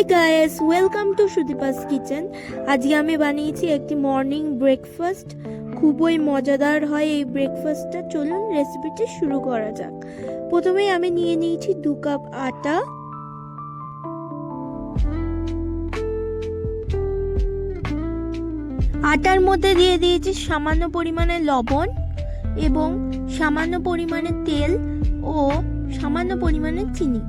Hi guys welcome to Sudipa's kitchen আজকে আমি বানিয়েছি একটি মর্নিং ব্রেকফাস্ট খুবই মজাদার হয় এই ব্রেকফাস্টটা চলুন রেসিপিটি শুরু করা যাক। প্রথমেই আমি নিয়ে নিয়েছি দু কাপ আটা। আটার মধ্যে দিয়ে দিয়েছি সামান্য পরিমাণে লবণ এবং সামান্য পরিমাণে তেল ও সামান্য পরিমাণে চিনি।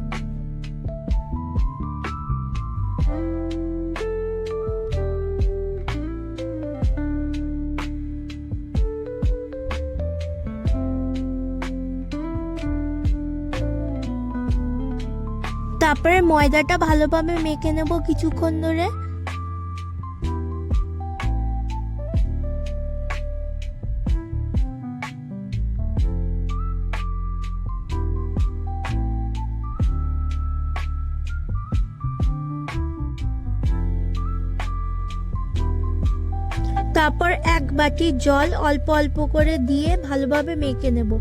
তারপরে ময়দাটা ভালোভাবে মেখে নেব কিছুক্ষণ ধরে। তারপর এক বাটি জল অল্প অল্প করে দিয়ে ভালোভাবে মেখে নেব।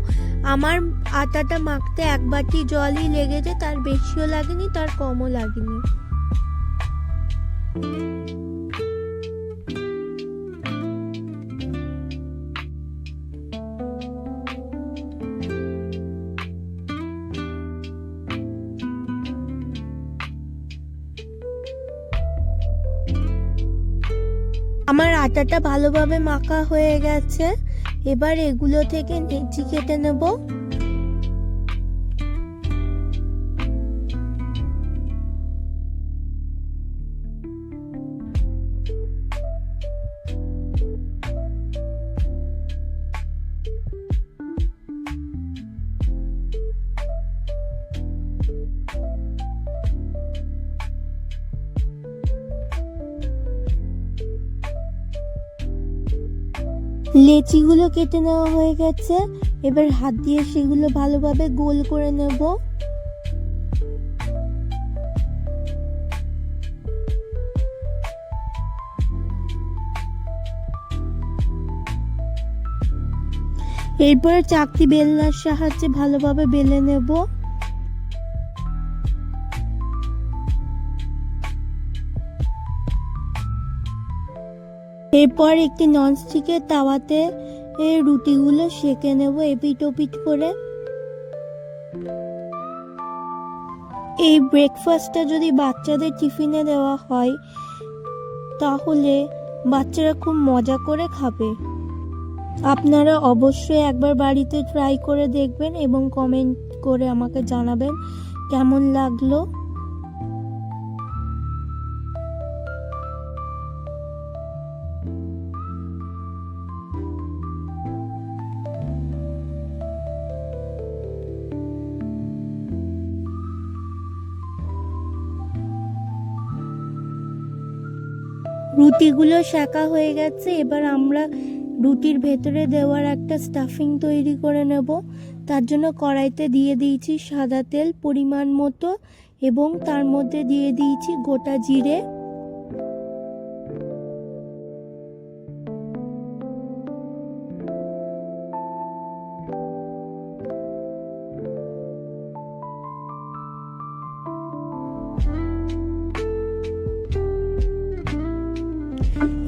আমার আটাটা মাখতে এক বাটি জলই লেগেছে, তার বেশিও লাগেনি, তার কমও লাগেনি। আমার আটাটা ভালোভাবে মাখা হয়ে গেছে। এবার এগুলো থেকে নেচি কেটে নেব। লেচিগুলো কেটে নেওয়া হয়ে গেছে। এবার হাত দিয়ে সেগুলো ভালোভাবে গোল করে নেব। এরপরে চাকতি বেলনার সাহায্যে ভালোভাবে বেলে নেব। এরপর একটি ননস্টিকের তাওয়াতে রুটিগুলো সেঁকে নেব এপিট ওপিট করে। এই ব্রেকফাস্টটা যদি বাচ্চাদের টিফিনে দেওয়া হয়, তাহলে বাচ্চারা খুব মজা করে খাবে। আপনারা অবশ্যই একবার বাড়িতে ট্রাই করে দেখবেন এবং কমেন্ট করে আমাকে জানাবেন কেমন লাগল। রুটিগুলো শাঁকা হয়ে গেছে, এবার আমরা রুটির ভেতরে দেওয়ার একটা স্টাফিং তৈরি করে নেব। তার জন্য কড়াইতে দিয়ে দিয়েছি সাদা তেল পরিমাণ মতো এবং তার মধ্যে দিয়ে দিয়েছি গোটা জিরে।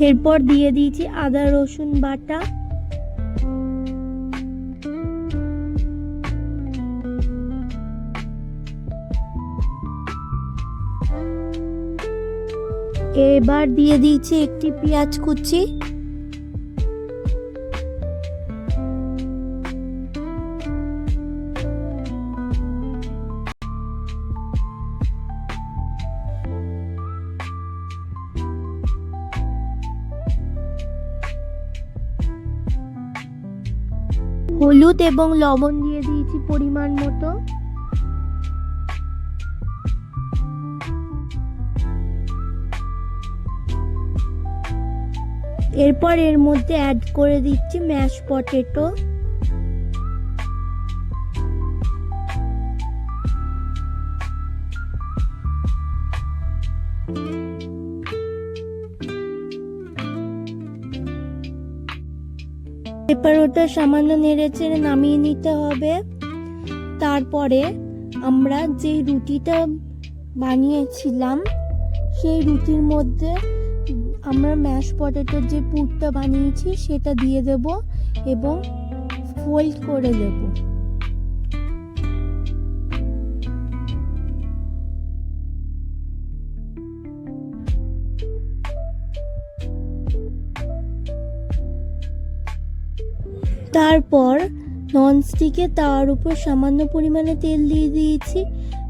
এরপর দিয়ে দিয়েছি আদা রসুন বাটা। এবার দিয়ে দিয়েছি একটি পেঁয়াজ কুচি। হলুদ এবং লবণ দিয়ে দিয়েছি পরিমাণ মতো। এরপর এর মধ্যে অ্যাড করে দিচ্ছি ম্যাশ পটেটো এবার ওটা সামান্য নেড়ে চেড়ে নামিয়ে নিতে হবে। তারপরে আমরা যে রুটিটা বানিয়েছিলাম, সেই রুটির মধ্যে আমরা ম্যাশ পটেটোর যে পুরটা বানিয়েছি, সেটা দিয়ে দেব এবং ফোল্ড করে দেব। তারপর ননস্টিকে তার উপর সামান্য পরিমাণে তেল দিয়ে দিয়েছি।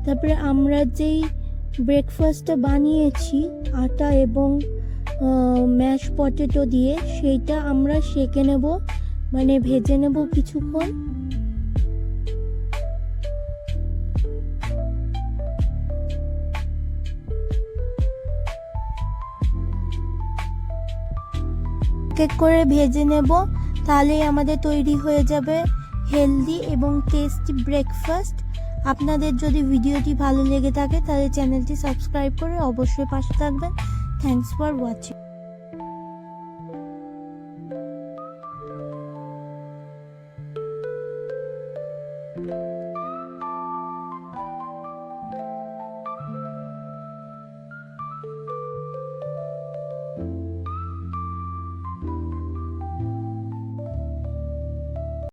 তারপরে আমরা যেই ব্রেকফাস্টটা বানিয়েছি, আটা এবং ম্যাশ পটেটো দিয়ে, সেইটা আমরা সেকে নেব মানে ভেজে নেব কিছুক্ষণ। কেক করে ভেজে নেব। তাহলেই আমাদের তৈরি হয়ে যাবে হেলদি এবং টেস্টি ব্রেকফাস্ট আপনাদের যদি ভিডিওটি ভালো লেগে থাকে, তাহলে চ্যানেলটি সাবস্ক্রাইব করে অবশ্যই পাশে থাকবেন। Thanks for watching